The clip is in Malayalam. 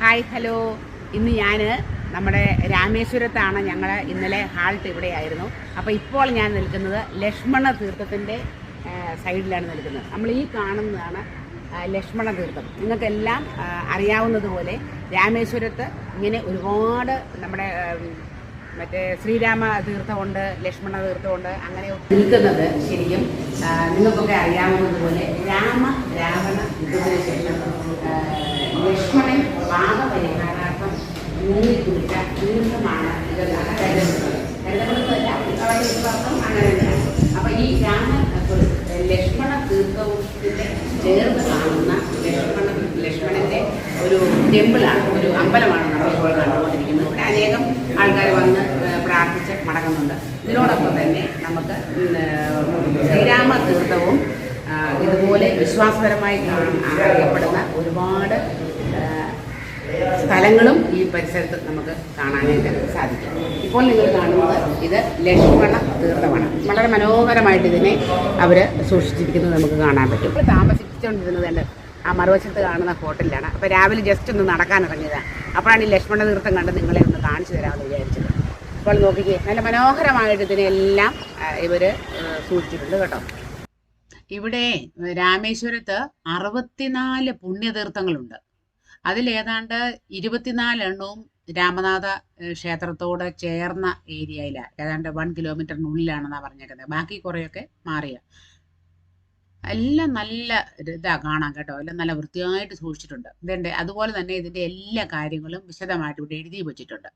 Hi hello. ഇന്ന് ഞാൻ നമ്മുടെ രാമേശ്വരത്താണ് ഞങ്ങൾ ഇന്നലെ ഹാൾട്ട് ഇവിടെയായിരുന്നു. അപ്പോൾ ഇപ്പോൾ ഞാൻ നിൽക്കുന്നത് ലക്ഷ്മണ തീർത്ഥത്തിന്റെ സൈഡിലാണ് നിൽക്കുന്നത്. നമ്മൾ ഈ കാണുന്നതാണ് ലക്ഷ്മണ തീർത്ഥം. നിങ്ങൾക്കെല്ലാം അറിയാവുന്നതുപോലെ രാമേശ്വരത്ത് ഇങ്ങനെ ഒരുപാട് നമ്മുടെ മറ്റേ ശ്രീരാമ തീർത്ഥമുണ്ട് ലക്ഷ്മണ തീർത്ഥമുണ്ട് അങ്ങനെ നിൽക്കുന്നത് ശരിക്കും നിങ്ങൾക്കൊക്കെ അറിയാവുന്നതുപോലെ രാമ രാവണ യുദ്ധത്തിന് ശേഷം ആ, ലക്ഷ്മണൻ മൂന്നി കുടിച്ച തീർത്ഥമാണ് ഇതെന്നാണ് കരുതുന്നതല്ല അവരുടെ വിശ്വാസം അങ്ങനെ തന്നെയാണ്. അപ്പൊ ഈ രാമ ലക്ഷ്മണ തീർത്ഥത്തിന്റെ ചേർന്ന് കാണുന്ന ലക്ഷ്മണ ലക്ഷ്മണന്റെ ഒരു ടെമ്പിളാണ് ഒരു അമ്പലമാണ് നമ്മളിപ്പോൾ കണ്ടുകൊണ്ടിരിക്കുന്നത്. ഇവിടെ അനേകം ആൾക്കാർ വന്ന് പ്രാർത്ഥിച്ച് മടങ്ങുന്നുണ്ട്. ഇതിനോടൊപ്പം തന്നെ നമുക്ക് ശ്രീരാമ തീർത്ഥവും ഇതുപോലെ വിശ്വാസപരമായി അറിയപ്പെടുന്ന ഒരുപാട് സ്ഥലങ്ങളും ഈ പരിസരത്ത് നമുക്ക് കാണാനായിട്ട് സാധിക്കും. ഇപ്പോൾ നിങ്ങൾ കാണുന്നത് ഇത് ലക്ഷ്മണ തീർത്ഥമാണ്. വളരെ മനോഹരമായിട്ട് ഇതിനെ അവർ സൂക്ഷിച്ചിരിക്കുന്നത് നമുക്ക് കാണാൻ പറ്റും. ഇപ്പോൾ താമസിച്ചുകൊണ്ടിരുന്നത് എന്റെ ആ മറുവശത്ത് കാണുന്ന ഹോട്ടലിലാണ്. അപ്പോൾ രാവിലെ ജസ്റ്റ് ഒന്ന് നടക്കാൻ ഇറങ്ങിയതാണ് അപ്പോഴാണ് ഈ ലക്ഷ്മണ തീർത്ഥം കണ്ട് നിങ്ങളെ ഒന്ന് കാണിച്ചു തരാമെന്ന് വിചാരിച്ചത്. ഇപ്പോൾ നോക്കിക്കേ നല്ല മനോഹരമായിട്ട് ഇതിനെല്ലാം ഇവർ സൂക്ഷിച്ചിട്ടുണ്ട് കേട്ടോ. ഇവിടെ രാമേശ്വരത്ത് അറുപത്തിനാല് പുണ്യതീർത്ഥങ്ങളുണ്ട്. അതിലേതാണ്ട് ഇരുപത്തിനാല് എണ്ണവും രാമനാഥ ക്ഷേത്രത്തോട് ചേർന്ന ഏരിയയിലാണ് ഏതാണ്ട് വൺ കിലോമീറ്ററിനുള്ളിലാണെന്നാണ് പറഞ്ഞേക്കുന്നത്. ബാക്കി കുറേയൊക്കെ മാറിയ. എല്ലാം നല്ല ഇതാ കാണാൻ കേട്ടോ. എല്ലാം നല്ല വൃത്തിയായിട്ട് സൂക്ഷിച്ചിട്ടുണ്ട്. ഇതുണ്ട്. അതുപോലെ തന്നെ ഇതിന്റെ എല്ലാ കാര്യങ്ങളും വിശദമായിട്ട് ഇവിടെ എഴുതി വെച്ചിട്ടുണ്ട്.